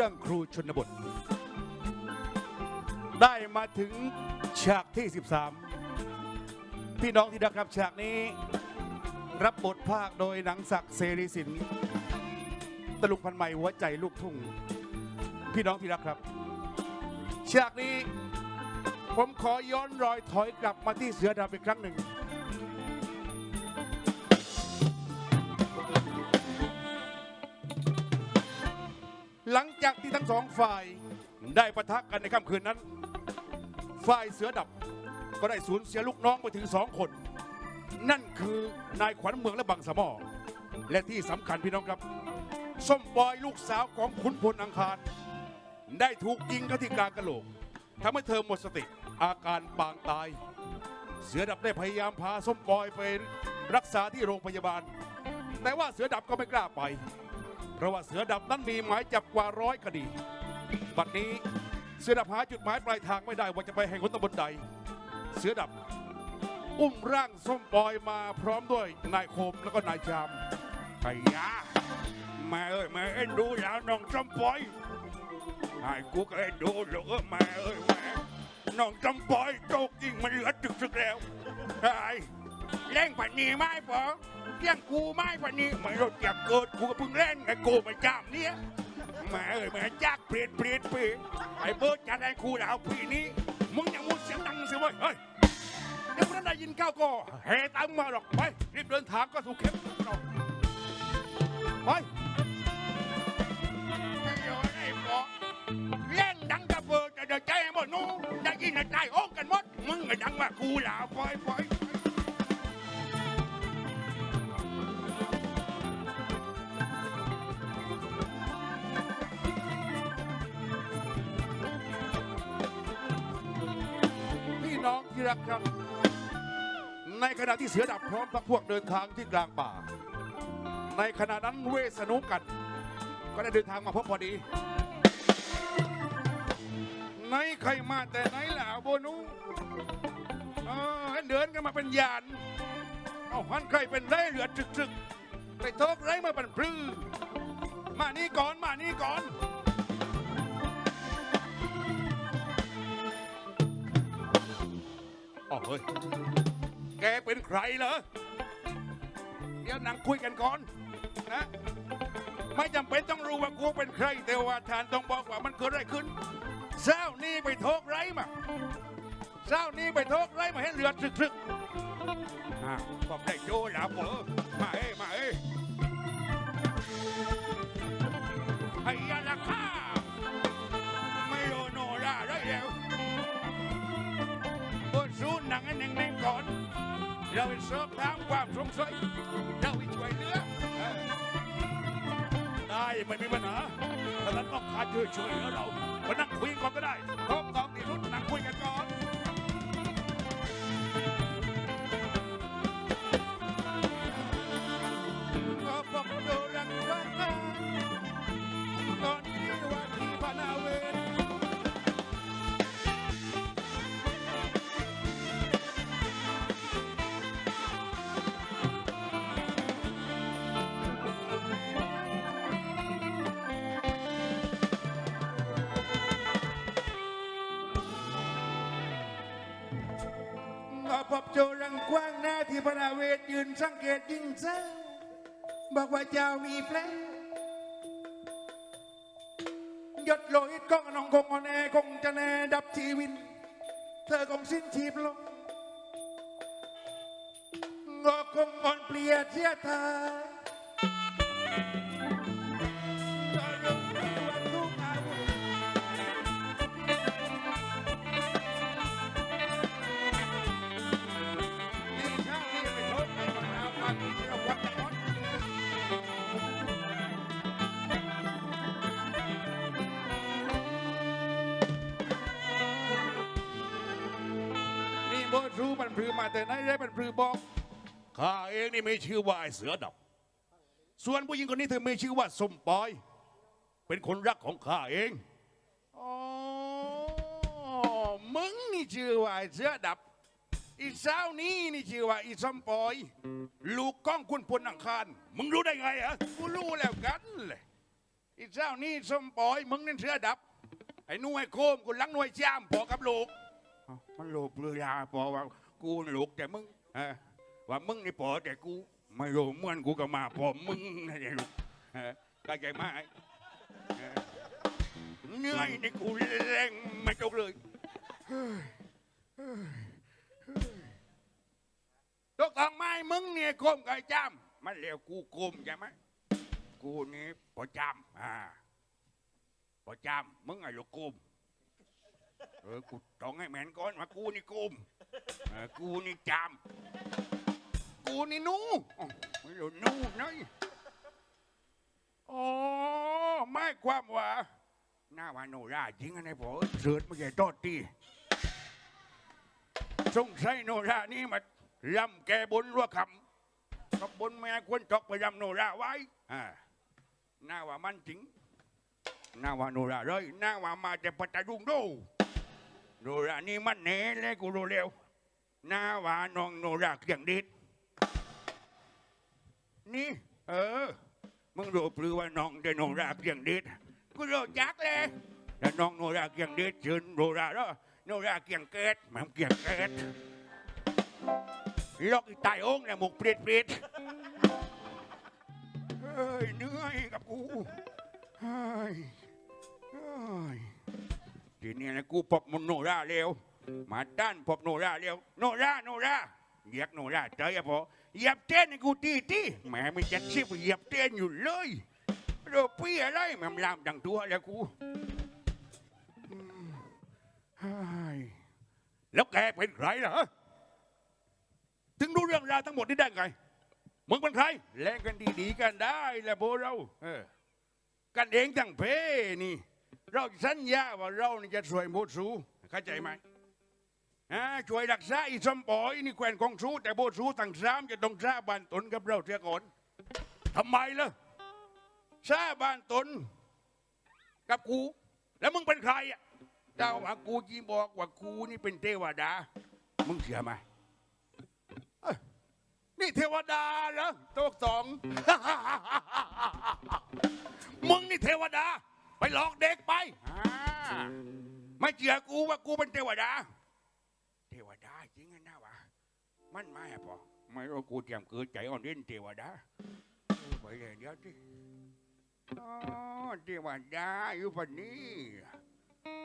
เรื่องครูชนบท ได้มาถึงฉากที่ 13 พี่น้องที่รักครับฉากนี้ รับบทภาคโดยหนังศักดิ์เสรีสินตลุกพันใหม่หัวใจลูกทุ่ง พี่น้องที่รักครับ ฉากนี้ผมขอย้อนรอยถอยกลับมาที่เสือดำอีกครั้งหนึ่ง หลังจากที่ทั้งสองฝ่ายได้ปะทะกันในค่ำคืนนั้น ฝ่ายเสือดับก็ได้สูญเสียลูกน้องไปถึงสองคน นั่นคือนายขวัญเมืองและบังสมอ และที่สำคัญพี่น้องครับ ส้มบอยลูกสาวของขุนพลอังคาร ได้ถูกยิงเข้าที่กลางกระโหลกทำให้เธอหมดสติอาการปางตาย เสือดับได้พยายามพาส้มบอยไปรักษาที่โรงพยาบาล แต่ว่าเสือดับก็ไม่กล้าไป เพราะว่าเสือดับนั้นมีหมายจับกว่าร้อยคดี บัดนี้เสือดับหาจุดหมายปลายทางไม่ได้ว่าจะไปแห่งหนตำบลใด เสือดับอุ้มร่างส้มปอยมาพร้อมด้วยนายโคมแล้วก็นายจามไอ้ยาแม่เอ้ยแม่เอ็นดูแล้วน้องส้มปอยไอ้กูก็เอ็นดูลูกเอ้ยแม่เอ้ยแม่น้องส้มปอยโจกยิงมันเหลือจึกสึกแล้วไอ้เล่งผันนีไหมปอ เลี้ยงกูไหมผันนีไม่รถอยากเกิดกูก็เพิ่งเล่นไอ้กูมาจามเนี่ยแม่เอ้ยแม่จักเปลี่ยนเปลี่ยนเปลี่ยนไอ้เบิร์ดจัดไอ้ครูดาวพี่นี้มึงอย่ามูดเสียงดังสิเว้ยเฮ้ยเดี๋ยวมันได้ยินก้าวก็เฮตามมาหรอกไปรีบเดินทางก็สู่เข้มเราไปไม่ยอมไอ้ปอเล่นดังกระเบิดแต่เดี๋ยวใจหมดนู้ได้ยินในใจโอ้กันหมดมึงไอ้ดังว่าครูดาวไปล่อยป ที่รักครับ ในขณะที่เสือดับพร้อมพักพวกเดินทางที่กลางป่า ในขณะนั้นเวสนุกัน ก็ได้เดินทางมาพบพอดีในใครมาแต่ไหนล่ะโบนุเออเดินกันมาเป็นยานเอาฮันใครเป็นไรเหลือจึกจึกๆไปทบไรมาเป็นพลื้อมานี่ก่อนมานี่ก่อน เฮ้ย แกเป็นใครเหรอ เดี๋ยวนั่งคุยกันก่อนนะ ไม่จำเป็นต้องรู้ว่ากูเป็นใคร แต่ว่าทานต้องบอกว่ามันเกิดอะไรขึ้นเช้านี่ไปโทกไรมาเช้านี่ไปโทกไรมาให้เหลือดซึกๆอะผมได้โจหลาเหมอมาเอ้มาเอ้ เราไปสอบถามความสงสัยเราไปช่วยเหลือเอได้ไม่มีปัญหาแต่เราต้องการช่วยช่วยเหลือเรามานั่งคุยก่อนก็ได้พร้อม ที่พระนาเวทยืนสังเกตยิ่งเศร้าบอกว่าเจ้ามีแผลยศโลหิตก้องน้องคงอ่อนแอคงจะแน่ดับชีวิน เธอคงสิ้นชีพลงก็คงอ่อนเปลี่ยเสียทา พลือมาแต่ไหนได้มันพลือบอกข้าเองนี่มีชื่อว่าไอเสือดำส่วนผู้หญิงคนนี้เธอมีชื่อว่าสมปอย เป็นคนรักของข้าเองอ๋อมึงนี่ชื่อว่าไอเสือดับอีสาวนี้นี่ชื่อว่าอีสมปอย ลูกก้องคุณพลอังคารมึงรู้ได้ไงอะกูรู้แล้วกันเลยอีเจ้านี่สมปอยมึงนั่นเสือดับ ไอ้หน่ยโคมกูลังหน่วยจ้ามพอกับลูกมันลูกเรือยาพอว่า กูน่ะลูกแต่มึงเออว่ามึงนี่พอแต่กูไม่รู้เมื่อนกูก็มาพอมึงนะเนี่ยลูกเออเข้าใจไหมเออเหนื่อยนี่กูแรงไม่จบเลยเฮ้ยเฮ้ยเฮ้ยตกทองไม้มึงเนี่ยโกมกับไอ้จ้ามมันเรียกกูโกมใช่ไหมกูนี่พอจ้ามอ่าพอจำมึงไอ้ลูกกุม เออกูต้องให้แมนก่อนว่ากูนี่กุมเออกูนี่จำกูนี่นูอ๋อไม่รู้นูน้อยอ๋อไม่ความว่าหน้าวาโนราจริงอันนี้พอเสือดไม่ใช่ตอดตีสงสัยโนรานี่มาลำแกบนรัวคำกับบนแม่ควรจอกไปยำโนราไว้อ่าหน้าว่ามันจริงนาว่าโนราเลยหน้าว่ามาจากปัตตาดุงโด โนรานี่มันเน่เลยกูรู้เร็วหน้าหวาน้องโนราเกียงดิดนี่ เออ มึงรู้ปรือว่าน้องจะโนราเกียงดิดกูรู้จักเลยแต่น้องโนราเกียงดิดชื่อโนราแล้วโนราเกียงเกตมันเกียงเกตล็อกอีตายองเนี่ยหมกเปรีดเปรียดเฮ้ยเหนื่อยกับกูเฮ้ยเฮ้ย ทีนี้นะกูพบมันโนราเร็วมาด้านพบโนราเร็วโนราโนราเหยียบโนราเจอพอเหยียบเต้นให้กูตีตีแหมไม่จัดซิบเหยียบเต้นอยู่เลยโรปี้อะไรแมันลามดังตัวแล้วกูแล้วแกเป็นใครล่ะถึงรู้เรื่องราวทั้งหมดนี้ได้ไงมึงเป็นใครแล่งกันดีๆกันได้แหละโบเราเออกันเองทั้งเพนี่ เราสัญญาว่าเรานี่จะช่วยหมดสูเข้าใจไหมอ่าช่วยรักษาอีสมปอยนี่แควนของสูแต่โบสูทั้งสามจะต้องซาบานตนกับเราเสียก่อนทำไมล่ะซาบานตนกับกู แล้วมึงเป็นใครอะเจ้าว่ากูจีบอกว่ากูนี่เป็นเทวดา มึงเชื่อไหมนี่เทวดาเหรอตัวสอง มึงนี่เทวดา ไปหลอกเด็กไปอ่าไม่เชื่อกูว่ากูเป็นเทวดา เทวดาจริงนะวะมันไม่อะพอไม่รู้กูเตรียมเกิดใจอ่อนเล่นเทวดาไปเลยเดี๋ยวที่อ๋อเทวดาอยู่พันนี้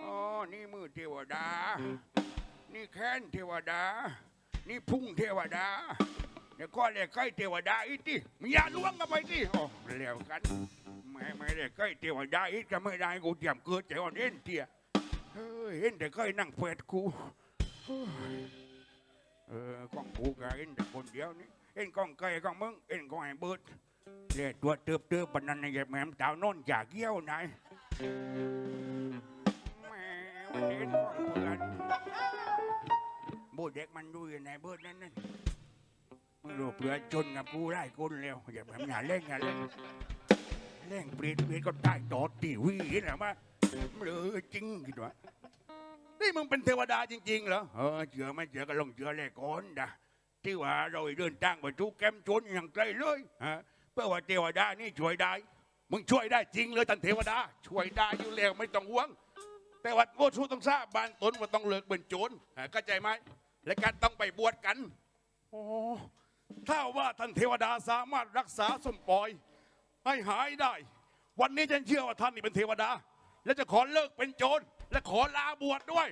อ๋อนี่มือเทวดา นี่แค้นเทวดา นี่พุ่งเทวดา เดี๋ยวก็เลยใกล้เทวดาอีกทีมึงอย่าล้วงกันไปที่โอ้เร็วกันไม่ไม่ได้ใกล้เทวดาอีกก็ไม่ได้กูเตรียมเกิดใจอ่อนเอ็นเตียเฮ้ยเห็นแต่เคยนั่งเฟดกูเออกล้องกูก็เห็นแต่คนเดียวนี่เห็นกล้องไก่กล้องมึงเห็นกล้องไอ้เบิร์ดเรียตัวเติบเติบปนนันในแม่มดาวนนอนจากเกี้ยวไหนแม่วันนี้เห็นกล้องเพื่อนโบเด็กมันดูอยู่ในเบิร์ดนั่นนั่น มึงรู้เปลือจนกับกูได้คนเร็วอย่าแบบอย่าเล่นอย่าเล่นเล่งเปลี่ยนเปลี่ยนก็ได้จอดตีวีนะมาเออจริงคิดว่านี่มึงเป็นเทวดาจริงๆเหรอเออเชื่อไม่เชื่อก็ลงเชื่อเลยก่อนนะที่ว่าเราเดินทางไปทุกแคมชนอย่างไกลเลยฮะเพื่อว่าเทวดานี่ช่วยได้มึงช่วยได้จริงเลยท่านเทวดา ช่วยได้อยู่แล้วไม่ต้องห่วง แต่ว่าโมชูต้องทราบบานตนว่าต้องเลิกเป็นโจรฮะเข้าใจไหมและการต้องไปบวชกัน โอ้ ถ้าว่าท่านเทวดาสามารถรักษาสมปอย ให้หายได้ วันนี้ฉันเชื่อว่าท่านนี่เป็นเทวดา และจะขอเลิกเป็นโจรและขอลาบวชด้วย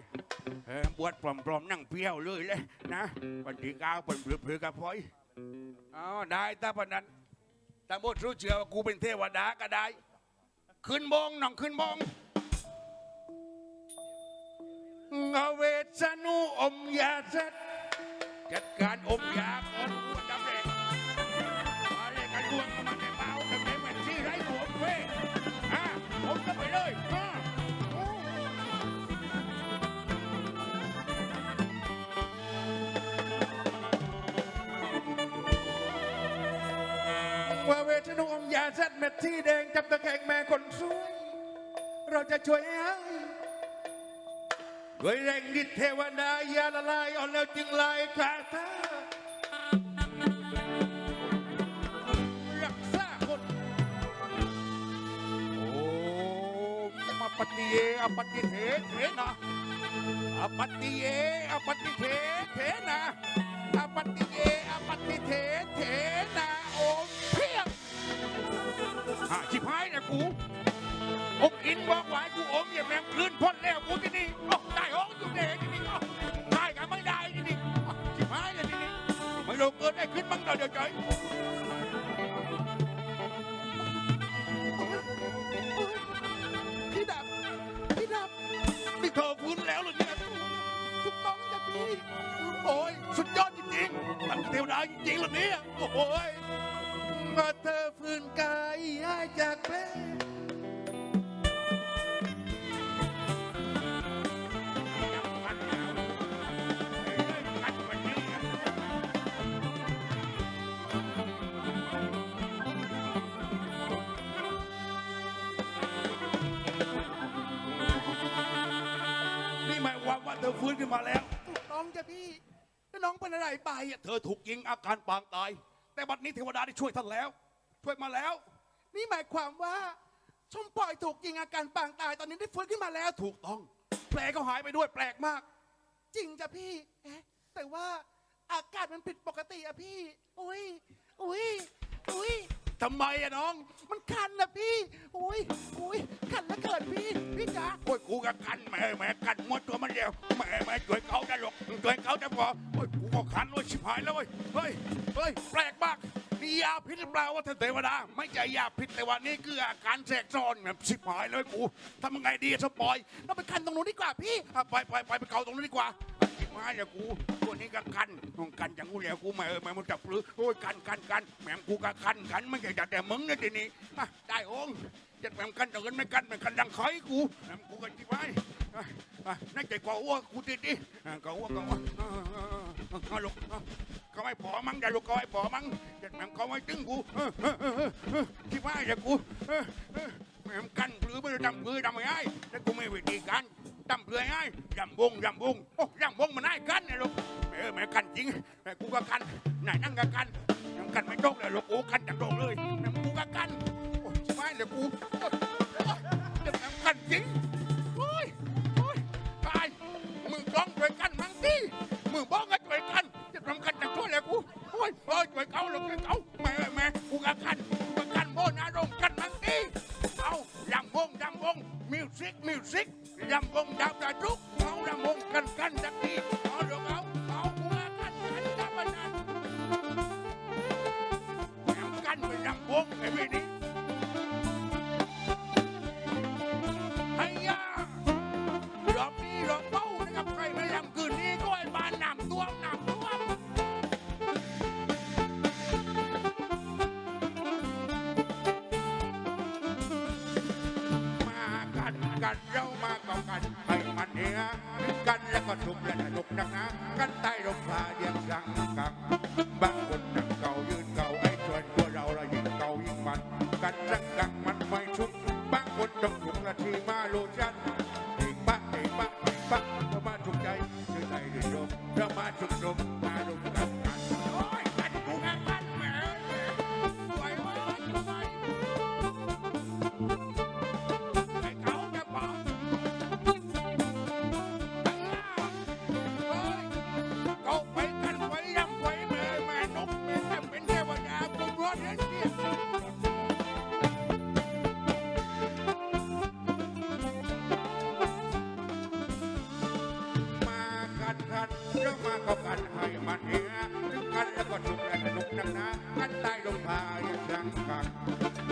เออบวชปลอมๆนั่งเปรี้ยวเลยเลยนะวันที่เก้าเป็นเปลือๆกับพลอยอ๋อได้ถ้าพนันถ้าบดรู้เชื่อว่ากูเป็นเทวดาก็ได้ ขึ้นมองน้องขึ้นมองเงาเวสนุอมยาสัต จัดการอมยาก่อนกูจำเลยมาเลยกันรวมกันมาในเบาแต่เป็นเหมือนที่ไร้หัวเว้ยอะผมก็ไปเลยอะว่าเวทนุอมยาเซ็ตเม็ดที่แดงจับตะแคงแม่คนสวย เราจะช่วยให้ ด้วยแรงดิดเทวดายาละลายอ่อนแล้วจึงลายคาถารักษาคนโอ้ติเยอปฏิเทเทนะอปฏิเยอปฏิเทเทนะอปฏิเยอปฏิเทเทนะโอมเพียงอะชิบหายนะกูองอินบอกว่าให้กูอมอย่าแมงคลื่นพ่นแล้วกูที่นี่ ขึ้นบ้างเดี๋ยวเดี๋ยวใจพี่ดับพี่ดับนี่เธอฟื้นแล้วเหรอเขึ้นมาแล้ว ถูกต้องจ้ะพี่แล้วน้องเป็นอะไรไปไปอะอะเธอถูกยิงอาการปางตาย แต่บัดนี้เทวดาได้ช่วยท่านแล้ว ช่วยมาแล้ว นี่หมายความว่า ชมปล่อยถูกยิงอาการปางตายตอนนี้ได้ฟื้นขึ้นมาแล้ว ถูกต้อง แผลก็หายไปด้วยแปลกมาก จริงจ้ะพี่เอ๊ะแต่ว่าอากาศมันผิดปกติอะพี่ อุ้ยอุ้ยอุ้ยทำไมอะน้อง มันคันนะพี่อุ้ยอุ้ยคันแล้วเกิดพี่ พี่จ๋าโอ้ยกูก็กันแหม่แหม่กันหมดตัวมันเดียวแหม่แหม่ช่วยเขาได้หรอกช่วยเขาได้พอโอ้ยกูก็คันโอ้ยชิบหายแล้วเว้ยเฮ้ยเฮ้ยแปลกมากนี่ยาพิษหรือเปล่าวะท่านเทวดาไม่ใช่ยาพิษแต่ว่านี่คืออาการแทรกซ้อนแบบชิบหายเลยกูทำยังไงดีอะสปอยเราไปคันตรงนู้นดีกว่าพี่อะไปไปไปไปเกาตรงนั้นดีกว่า ชิบหาเนี่ยกูตัวนี้ก็กันต้องกันอย่างกูแล้วกูแหม่เออแหม่มันจับปลือโอ้ยกันกันกันแหม่กูก็กันกันไม่ใช่แต่แต่มึงนะทีนี้อ่ได้องค์จะแหม่กันแต่กันไม่กันไม่กันดังใครกูแหม่กูก็ชิบหายอะอะนั่นใจกว่าอ้วกูติดดิอะก็อ้วกก็อ้วกอะอะอะอะอะลูกเขาไม่พอมั้งอย่าลูกเขาไม่พอมั้งเด็ดแม่งเขาไม่ตึงกูเออเออเออเออเออที่ว่าอย่ากูแม่งกันหรือไม่ได้ดำคือดำไม่ได้แต่กูไม่วิธีการ ดำเพื่อให้ดำวงดำวงโอ้ดำวงมันได้กันเนี่ยลูกเออแม่กันจริงแม่กูก็กันไหนนั่งก็กันยังกันไม่ตกเลยลูกกูกันจังโดงเลยแม่กูก็กันโอ้ใช่ไหมเลยกูโอ้ยโอ้ยเด็ดแม่กันจริงโอ้ยโอ้ยตายมึงต้องช่วยกันมั้งดิมึงบอกก็ช่วยกันจะทำกันจะช่วยเลยกูโอ้ยโอ้ยช่วยเขาเลยช่วยเขาแม่แม่กูกับกันำวงมิวสิกมิวสิกลำว งมาโลชั่นเอกปะเอกปะเอกปะเรามาถูกใจด้วยใจเด้วยลมเรามาถูกลมมาลมกันกัน กันใต้ลงพาอย่างสังกัง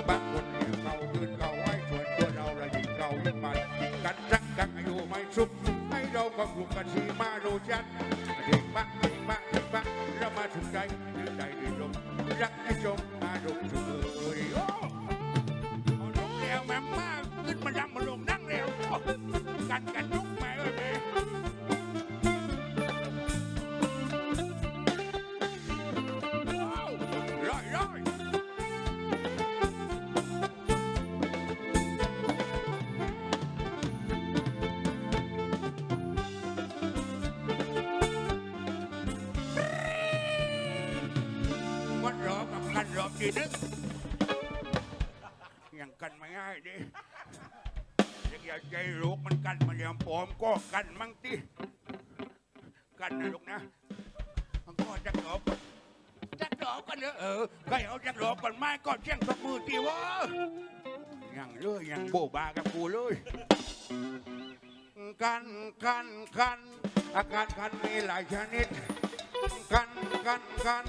บางคนเนี่ยเก่ายืนเก่าไว้ชวนตัวเราละยิ่งเก่ายิ่งมันกันรักกันอายุไม่สุขให้เราความรู้กันสีมาโลชันเด็กบักเด็กบักเด็กบักเรามาถึงใจถึงใจดีลมรักให้จม ทีนึงยังกันไม่ง่ายดิเด็กอย่าใจลูกมันกันมาเลี้ยงผมก็กันมั่งติกันนะลูกนะมันก็จะหลบจะหลบกันเนอะเออก็เอาจะหลบกันไม้ก่อนเชียงตบมือตีวะยังเลยยังโบบากับกูเลยกันกันกันอาการกันมีหลายชนิด กันกันกัน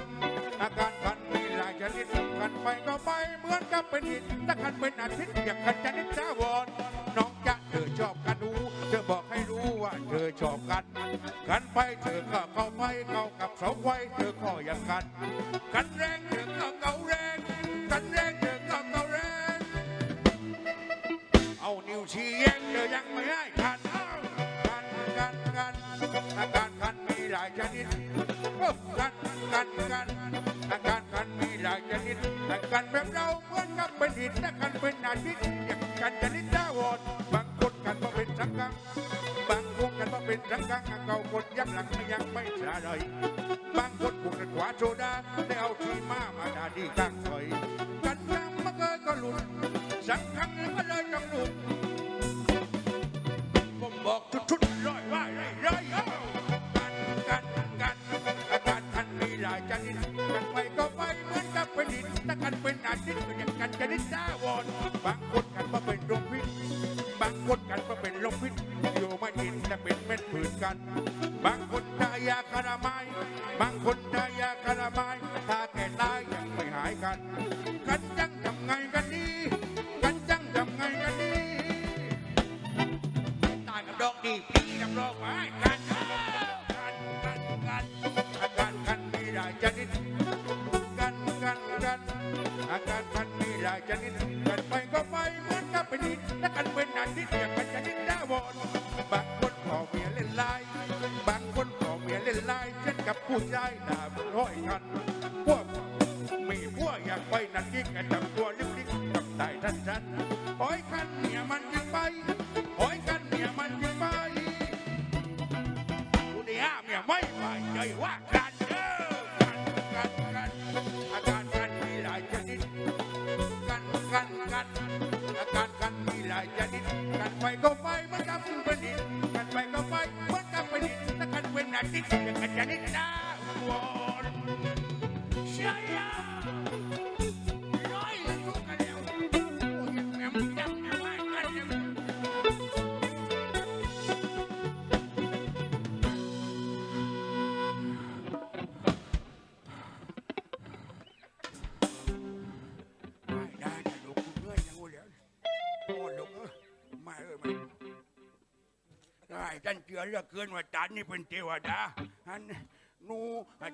อาการกันมี หลายชนิดกันไปก็ไปเหมือนกับเป็นอินถ้าคันเป็นอาทิตย์อยากคันจะนิดจ้าวอนน้องจะเธอชอบกันดูเธอบอกให้รู้ว่าเธอชอบกันกันไปเธอก็เข้าไปเข้ากับเสาไฟเธอก็อย่างกัน กันแรง มือนกับเป็นหินแต่กันเป็นอาทิตย์อย่างกันชนิดาวอนบางคนกันมาเป็นสังกังบางคนกันมาเป็นสังกังเก่าคนยักหลังไม่ยังไม่สาเลยบางคนผูกกันขวาโซดาได้เอาทีมามาดาดีข้างถอยกันยังมาเกยก็หลุดสักครั้งก็เลยต้องหลุดผมบอกชุดชุดๆร้อยว่าร้อยร้ยกันกันกันอาการคันมีหลายชนิดกันไปก็ไปเหมือนกับเป็นหินถ้ากันเป็นอาทิตย์ ก็อย่างกันชนิดจ้าวอนบางคนกันมาเป็นลมพิษบางคนกันมาเป็นลมพิษอยู่ไม่กินแต่เป็นเม็ดผืนกัน บางคนทายาคาราไมายบางคนทายาคาราไมายถ้าแก่ตายยังไม่หายกัน กันจังทำไงกันดีกันจังทำไงกันดีตายกับดอกดีปีกับดอกไม้กันกันกันกันการกันมีหลายชนิดกันกันกันอาการกัน หลายชนิดกันไปก็ไปเหมือนกับเป็นหินและกันเป็นอาทิตย์อย่างกันชนิดดาวอนบางคนขอเมียเล่นลายบางคนขอเมียเล่นลายเช่นกับผู้ชายหน้าร้อยกันพวกมีพวกอยากไปนั่นยิ่งกันจับตัวลิบๆกับตายท่านฉันปล่อยกันเมียมันยิงไปปล่อยกันเมียมันยิงไปกูนี่ห้าเมียไม่ไปใจว่า กันกันกันอาการกันมีหลายชนิดกันไปก็ไปเหมือนกับเป็นดินกันไปก็ไปเหมือนกับเป็นดินแต่กันเป็นอาทิตย์ เชื่อเหลือเกินว่าจันนี่เป็นเทวดาอันนู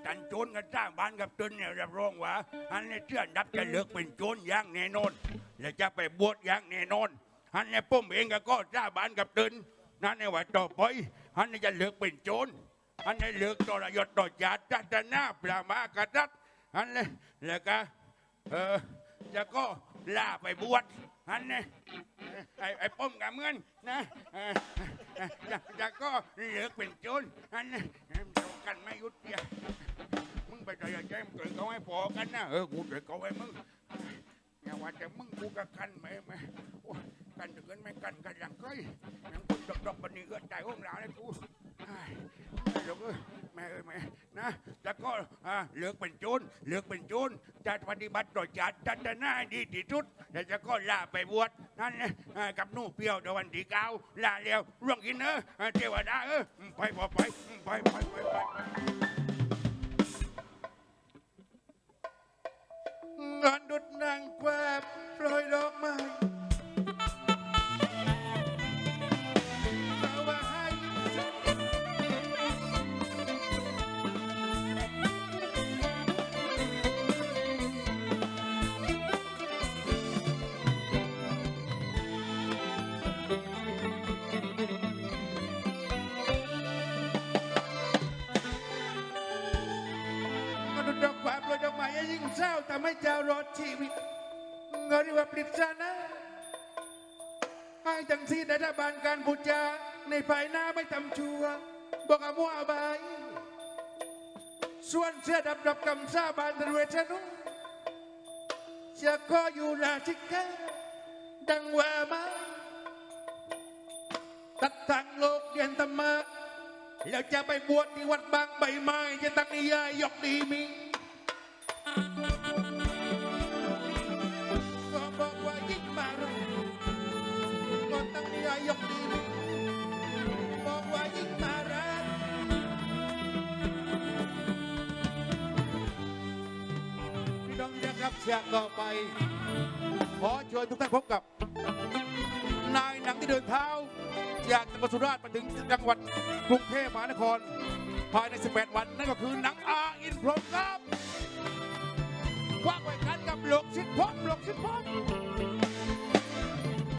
จันโจรกันสร้างบ้านกับตนเนี่ยรับรองว่าอันนี้เชื่อดับจะเลิกเป็นโจรอย่างแน่นอนและจะไปบวชอย่างแน่นอนอันนี้ผมเองก็ก็สร้างบ้านกับตนนั่นในว่าต่อไปอันนี้จะเลิกเป็นโจรอันนี้เลิกต่อระยศต่อญาติจัตนาปรามากษัตริย์อันนี้แล้วก็เออจะก็ล่าไปบวชอันนี้ไอ้ไอ้ป้อมกับเงินนะ เออจะจะก็เหลือเป็นโจรอันนี้เดียวกันไม่ยุติมึงไปใจใจมึงเกิดเขาให้พอกันนะเออกูเกิดเขาให้มึงอย่าว่าแต่มึงกูก็กันไม่ไม่กันถึงกันไม่กันกันอย่างก้อยยังกูดอกดอกบันนี้ก็ใจห้องเราเลยกูไอ้แม่ลูกเอ้ยแม่เอ้ยแม่นะแล้ว ก็อ่าเลือกเป็นโจรเลือกเป็นโจรจะปฏิบัติต่อจัดจัดหน้าดีที่สุดแล้วจะก็ลาไปบวชนั่นนะอ่ากับหนู่เปรี้ยวในวันที่เก้าลาเร็วร่วงกินเนอะอ่าเทวดาเออไปพอไปไปไปไปไปงานดุดนางแควบโปรยดอกไม้ จ้ารอดชีวิตเงินว่าปริศนาให้จังสีรัฐบาลการบูจาในภายหน้าไม่ทำชัวบอกอมัวอบายส่วนเสื้อดับดับกำซาบานตรเวชนุจะก็อยู่ราชิกาดังว่ามาตัดสั่งโลกเรียนธรรมะแล้วจะไปบวชที่วัดบางใบไม้จะตั้งนิยายยกดีมี ยกดีมีบอกว่ายิ่งมารักพี่น้องที่นะครับเสียงต่อไป ขอเชิญทุกท่านพบกับ นายหนังที่เดินเท้า จากจังหวัดสุราษฎร์มาถึงจังหวัดกรุงเทพมหานคร ภายใน 18 วันนั่นก็คือหนังอาอินพรหมครับว่าไว้กันกับหลวงสิทธิ์พจน์หลวงสิทธิ์พจน์